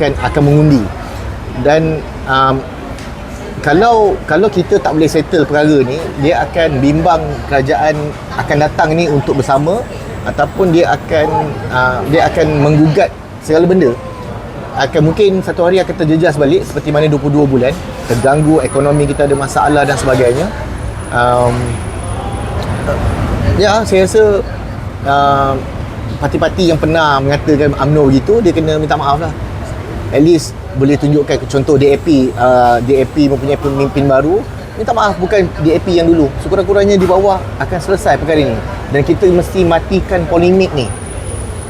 akan akan mengundi. Dan um, kalau kalau kita tak boleh settle perkara ni dia akan bimbang kerajaan akan datang ni untuk bersama ataupun dia akan uh, dia akan menggugat segala benda. Akan mungkin satu hari akan terjejas balik seperti mana 22 bulan terganggu ekonomi kita ada masalah dan sebagainya. Um, ya saya rasa uh, parti-parti yang pernah mengatakan UMNO begitu dia kena minta maaf lah at least boleh tunjukkan contoh DAP uh, DAP mempunyai pemimpin baru. Minta maaf bukan DAP yang dulu. Sekurang-kurangnya di bawah akan selesai perkara ini. Dan kita mesti matikan polemik ni.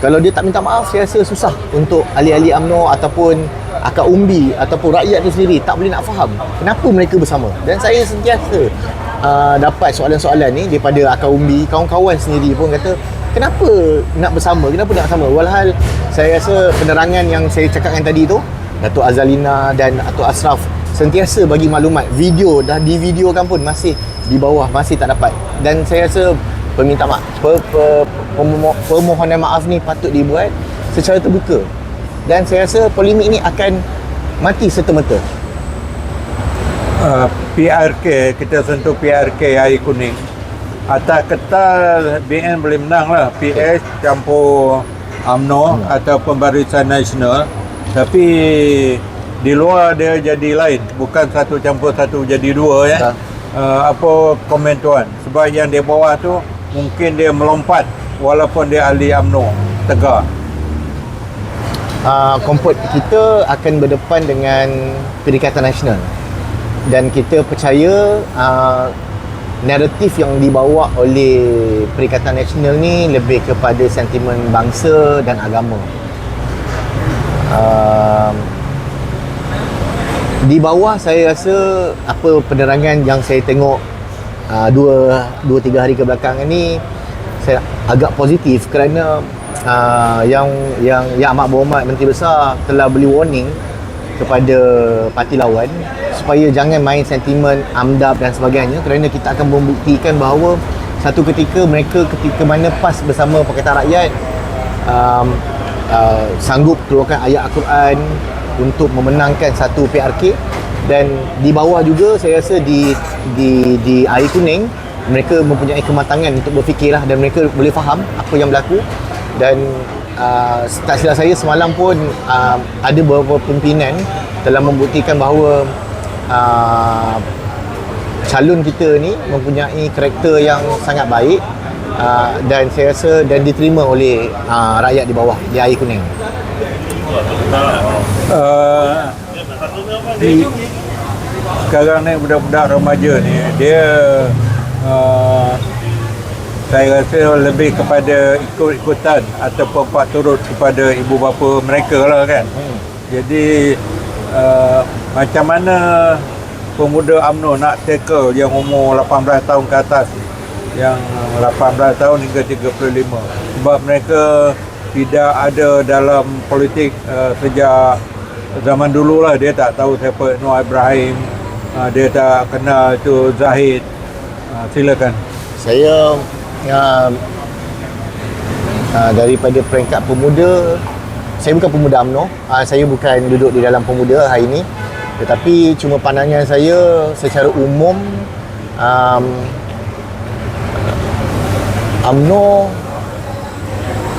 Kalau dia tak minta maaf saya rasa susah untuk ahli-ahli UMNO ataupun akak umbi ataupun rakyat tu sendiri tak boleh nak faham kenapa mereka bersama. Dan saya sentiasa uh, dapat soalan-soalan ni daripada akak umbi kawan-kawan sendiri pun kata kenapa nak bersama? Kenapa nak bersama? Walhal saya rasa penerangan yang saya cakapkan tadi tu Datuk Azalina dan Datuk Asraf sentiasa bagi maklumat. Video dah di videokan pun masih di bawah masih tak dapat. Dan saya rasa perminta maaf permohonan maaf ni patut dibuat secara terbuka. Dan saya rasa polemik ni akan mati serta-merta. Uh, PRK kita sentuh PRK air kuning atas ketal BN boleh menang lah. PS campur UMNO ataupun Barisan Nasional. Tapi di luar dia jadi lain. Bukan satu campur satu jadi dua ya. Uh, apa komen tuan? Sebab yang di bawah tu mungkin dia melompat walaupun dia ahli UMNO. Tegar. Uh, kompot kita akan berdepan dengan Perikatan Nasional. Dan kita percaya uh, naratif yang dibawa oleh Perikatan Nasional ni lebih kepada sentimen bangsa dan agama. Uh, di bawah saya rasa apa penerangan yang saya tengok uh, dua dua tiga hari ke belakang ni saya agak positif kerana uh, yang yang yang amat berhormat menteri besar telah beri warning kepada parti lawan supaya jangan main sentimen amdap dan sebagainya kerana kita akan membuktikan bahawa satu ketika mereka ketika mana PAS bersama Pakatan Rakyat um, uh, sanggup keluarkan ayat Al-Quran untuk memenangkan satu PRK dan di bawah juga saya rasa di di di air kuning mereka mempunyai kematangan untuk berfikirlah dan mereka boleh faham apa yang berlaku dan uh, tak silap saya semalam pun uh, ada beberapa pimpinan telah membuktikan bahawa uh, calon kita ni mempunyai karakter yang sangat baik uh, dan saya rasa dan diterima oleh uh, rakyat di bawah di air kuning. uh, di, sekarang ni budak-budak remaja ni dia uh, saya rasa lebih kepada ikut-ikutan ataupun pak turut kepada ibu bapa mereka lah kan. Hmm. jadi uh, macam mana pemuda UMNO nak tackle yang umur 18 tahun ke atas yang 18 tahun hingga 35 sebab mereka tidak ada dalam politik uh, sejak zaman dulu lah. Dia tak tahu siapa Noor Ibrahim uh, dia tak kenal tu Zahid. Uh, silakan. Saya uh, uh, daripada peringkat pemuda saya bukan pemuda UMNO. Uh, saya bukan duduk di dalam pemuda hari ini. Tetapi cuma pandangan saya secara umum um, UMNO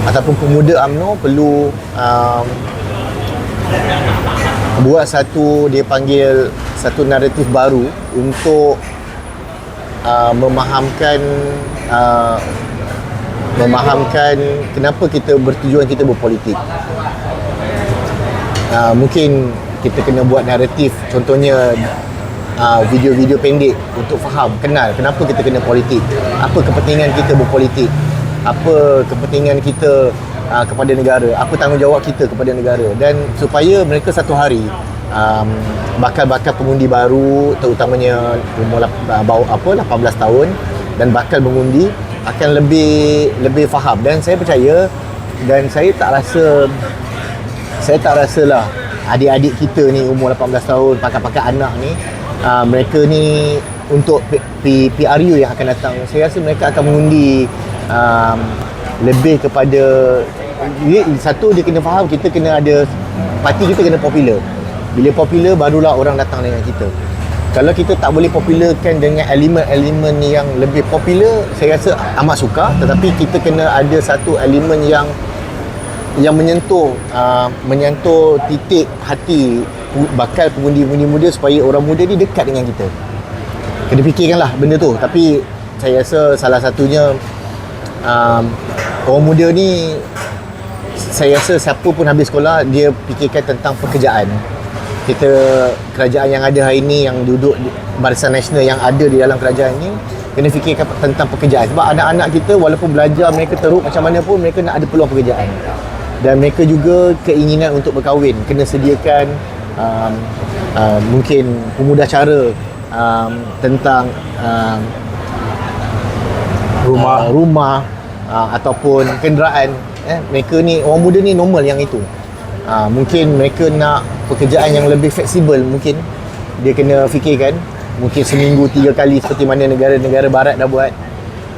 ataupun pemuda UMNO perlu um, buat satu dia panggil satu naratif baru untuk uh, memahamkan uh, memahamkan kenapa kita bertujuan kita berpolitik. Uh, mungkin kita kena buat naratif contohnya uh, video-video pendek untuk faham, kenal kenapa kita kena politik. Apa kepentingan kita berpolitik? Apa kepentingan kita uh, kepada negara? Apa tanggungjawab kita kepada negara? Dan supaya mereka satu hari um, bakal-bakal pengundi baru terutamanya umur uh, bawah apa 18 tahun dan bakal mengundi akan lebih lebih faham. Dan saya percaya dan saya tak rasa saya tak rasalah adik-adik kita ni umur 18 tahun pakar-pakar anak ni uh, mereka ni untuk P- P- PRU yang akan datang. Saya rasa mereka akan mengundi um, lebih kepada satu dia kena faham kita kena ada parti kita kena popular. Bila popular barulah orang datang dengan kita kalau kita tak boleh popularkan dengan elemen-elemen yang lebih popular saya rasa amat suka tetapi kita kena ada satu elemen yang yang menyentuh uh, menyentuh titik hati bakal pengundi-pengundi muda supaya orang muda ni dekat dengan kita. Kena fikirkanlah benda tu. Tapi saya rasa salah satunya um, orang muda ni saya rasa siapa pun habis sekolah dia fikirkan tentang pekerjaan kita kerajaan yang ada hari ni yang duduk barisan nasional yang ada di dalam kerajaan ni kena fikirkan tentang pekerjaan. Sebab anak-anak kita walaupun belajar mereka teruk macam mana pun mereka nak ada peluang pekerjaan. Dan mereka juga keinginan untuk berkahwin. Kena sediakan um, uh, mungkin pemudah cara um, tentang um, Rumah. uh, rumah uh, ataupun kenderaan. Eh mereka ni orang muda ni normal yang itu uh, mungkin mereka nak pekerjaan yang lebih fleksibel mungkin. Dia kena fikirkan mungkin seminggu tiga kali seperti mana negara-negara barat dah buat.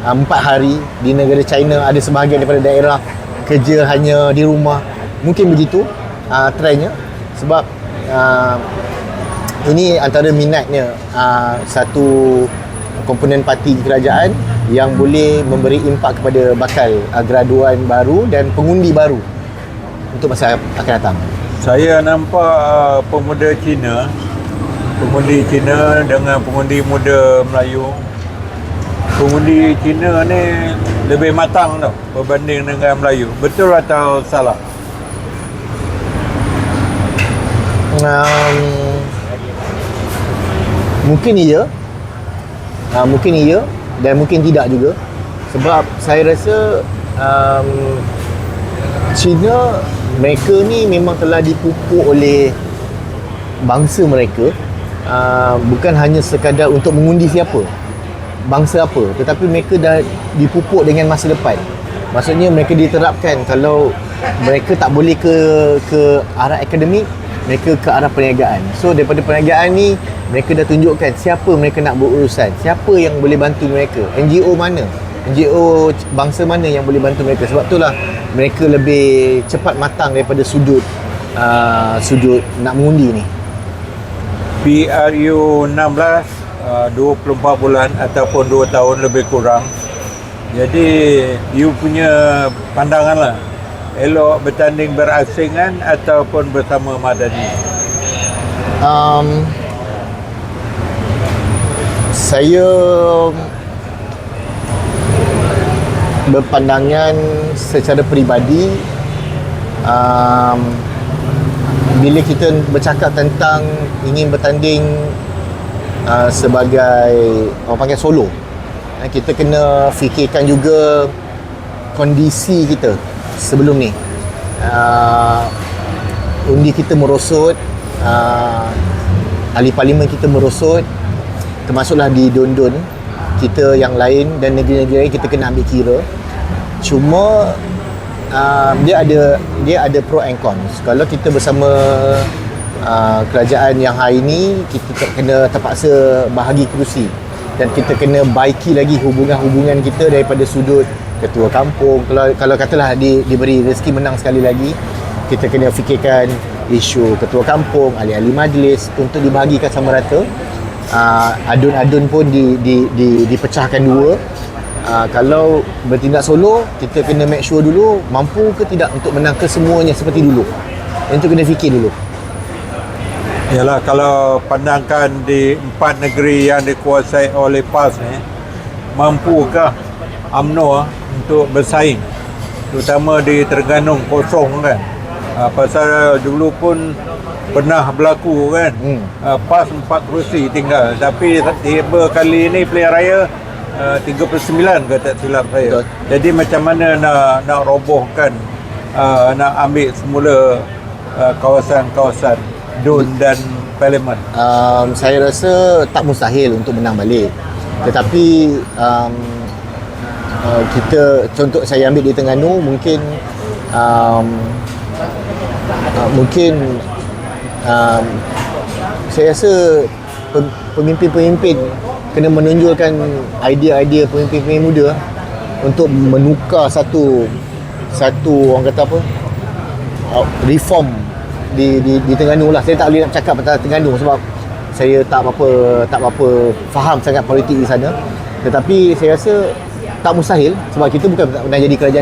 Uh, empat hari di negara China ada sebahagian daripada daerah kerja hanya di rumah. Mungkin begitu uh, trendnya. Sebab uh, ini antara minatnya uh, satu komponen parti kerajaan yang boleh memberi impak kepada bakal uh, graduan baru dan pengundi baru untuk masa akan datang. Saya nampak uh, pemuda Cina Pengundi Cina dengan pengundi muda Melayu Pengundi Cina ni lebih matang tau Berbanding dengan Melayu Betul atau salah? Um, mungkin iya. Uh, mungkin iya dan mungkin tidak juga. Sebab saya rasa um, Cina mereka ni memang telah dipupuk oleh bangsa mereka. Uh, bukan hanya sekadar untuk mengundi siapa bangsa apa tetapi mereka dah dipupuk dengan masa depan. Maksudnya mereka diterapkan kalau mereka tak boleh ke ke arah akademik mereka ke arah perniagaan. So daripada perniagaan ni mereka dah tunjukkan siapa mereka nak berurusan siapa yang boleh bantu mereka NGO mana NGO bangsa mana yang boleh bantu mereka. Sebab itulah mereka lebih cepat matang daripada sudut uh, sudut nak mengundi ni. PRU 16 uh, 24 bulan ataupun 2 tahun lebih kurang. Jadi you punya pandangan lah. Elok bertanding berasingan ataupun bersama Madani. Um, saya berpandangan secara peribadi um, bila kita bercakap tentang ingin bertanding uh, sebagai orang panggil solo eh, kita kena fikirkan juga kondisi kita sebelum ni. Uh, undi kita merosot uh, ahli parlimen kita merosot termasuklah di Dondon kita yang lain dan negeri-negeri lain kita kena ambil kira. Cuma uh, dia ada dia ada pro and cons. Kalau kita bersama uh, kerajaan yang hari ini kita kena terpaksa bahagi kerusi. Dan kita kena baiki lagi hubungan-hubungan kita daripada sudut ketua kampung. Kalau kalau katalah di, diberi rezeki menang sekali lagi kita kena fikirkan isu ketua kampung ahli-ahli majlis untuk dibahagikan sama rata uh, adun-adun pun di, di, di, dipecahkan dua. Uh, kalau bertindak solo kita kena make sure dulu mampu ke tidak untuk menang kesemuanya seperti dulu. Itu kena fikir dulu. Yalah kalau pandangkan di empat negeri yang dikuasai oleh PAS ni mampukah UMNO ah, untuk bersaing? Terutama di Terengganu kosong kan uh, pasal dulu pun pernah berlaku kan? Hmm. uh, PAS empat kerusi tinggal. Tapi tiba kali ni pilihan raya uh, 39 ke tak silap saya. Betul. jadi macam mana nak nak robohkan uh, nak ambil semula uh, kawasan-kawasan Dun dan Parlimen um, saya rasa tak mustahil untuk menang balik. Tetapi um, uh, kita contoh saya ambil di Terengganu mungkin um, uh, mungkin um, saya rasa pe- pemimpin-pemimpin kena menonjolkan idea-idea pemimpin-pemimpin muda untuk menukar satu satu orang kata apa uh, reform di di di Terengganu lah. Saya tak boleh nak cakap pasal Terengganu sebab saya tak apa tak apa faham sangat politik di sana. Tetapi saya rasa tak mustahil sebab kita bukan nak jadi kerajaan